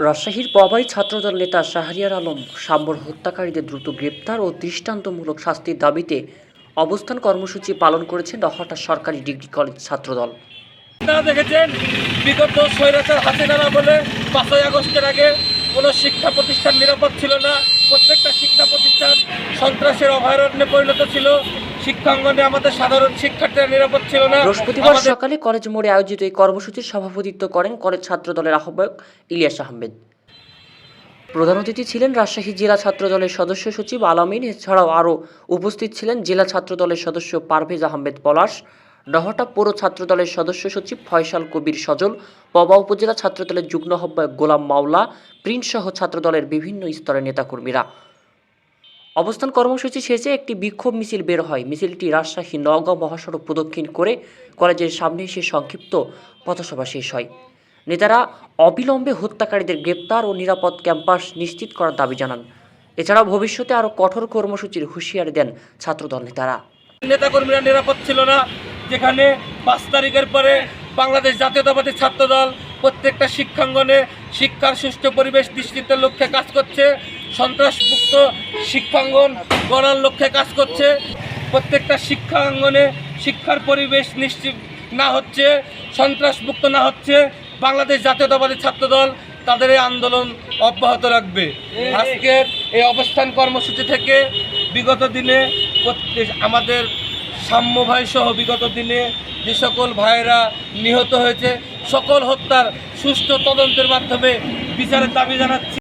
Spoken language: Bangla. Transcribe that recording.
রাজশাহীর বাবাই ছাত্রদল নেতা শাহরিয়ার আলম সাম্বর হত্যাকারীদের দ্রুত গ্রেপ্তার ও দৃষ্টান্তমূলক শাস্তির দাবিতে অবস্থান কর্মসূচি পালন করেছে দহটা সরকারি ডিগ্রি কলেজ ছাত্রদল। দেখেছেন, বিগত স্বৈরাচার হাসিনারা বলে পাঁচই আগস্টের আগে কোনো শিক্ষা প্রতিষ্ঠান নিরাপদ ছিল না। প্রত্যেকটা শিক্ষা প্রতিষ্ঠান সন্ত্রাসের অভয়ারণ্যে পরিণত ছিল। শিক্ষাঙ্গনে আমাদের সাধারণ শিক্ষার্থীরা নিরাপদ ছিল না। বৃহস্পতিবার সকালে কলেজ মোড়ে আয়োজিত এই কর্মসূচির সভাপতিত্ব করেন কলেজ ছাত্রদলের আহ্বায়ক ইলিয়াস আহমেদ। প্রধান অতিথি ছিলেন রাজশাহী জেলা ছাত্রদলের সদস্য সচিব আলামিন। এছাড়াও আরও উপস্থিত ছিলেন জেলা ছাত্রদলের সদস্য পারভেজ আহমেদ পলাশ ডহটা পৌর ছাত্রদলের সদস্য সচিব ফয়সাল কবির সজল পবা উপজেলা ছাত্রদলের যুগ্ম আহ্বায়ক গোলাম মাওলা প্রিন্স সহ ছাত্রদলের বিভিন্ন স্তরের নেতাকর্মীরা। অবস্থান কর্মসূচি শেষে একটি বিক্ষোভ মিছিল বের হয়। মিছিলটি রাজশাহী নওগাঁ মহাসড়ক প্রদক্ষিণ করে কলেজের সামনে এসে সংক্ষিপ্ত পথসভা শেষ হয়। নেতারা অবিলম্বে হত্যাকারীদের গ্রেপ্তার ও নিরাপদ ক্যাম্পাস নিশ্চিত করার দাবি জানান। এছাড়াও ভবিষ্যতে আরও কঠোর কর্মসূচির হুঁশিয়ারি দেন ছাত্রদল নেতারা। নেতাকর্মীরা নিরাপদ ছিল না, যেখানে পাঁচ তারিখের পরে বাংলাদেশ জাতীয়তাবাদী ছাত্রদল প্রত্যেকটা শিক্ষাঙ্গনে শিক্ষার সুষ্ঠু পরিবেশ নিশ্চিতের লক্ষ্যে কাজ করছে। সন্ত্রাসমুক্ত শিক্ষাঙ্গন গড়ার লক্ষ্যে কাজ করছে। প্রত্যেকটা শিক্ষাঙ্গনে শিক্ষার পরিবেশ নিশ্চিত না হচ্ছে, সন্ত্রাসমুক্ত না হচ্ছে। বাংলাদেশ জাতীয়তাবাদী ছাত্রদল তাদের এই আন্দোলন অব্যাহত রাখবে। আজকের এই অবস্থান কর্মসূচি থেকে বিগত দিনে আমাদের সাম্য ভাই সহ বিগত দিনে যে সকল ভাইয়েরা নিহত হয়েছে, সকল হত্যার সুষ্ঠু তদন্তের মাধ্যমে বিচারের দাবি জানাচ্ছি।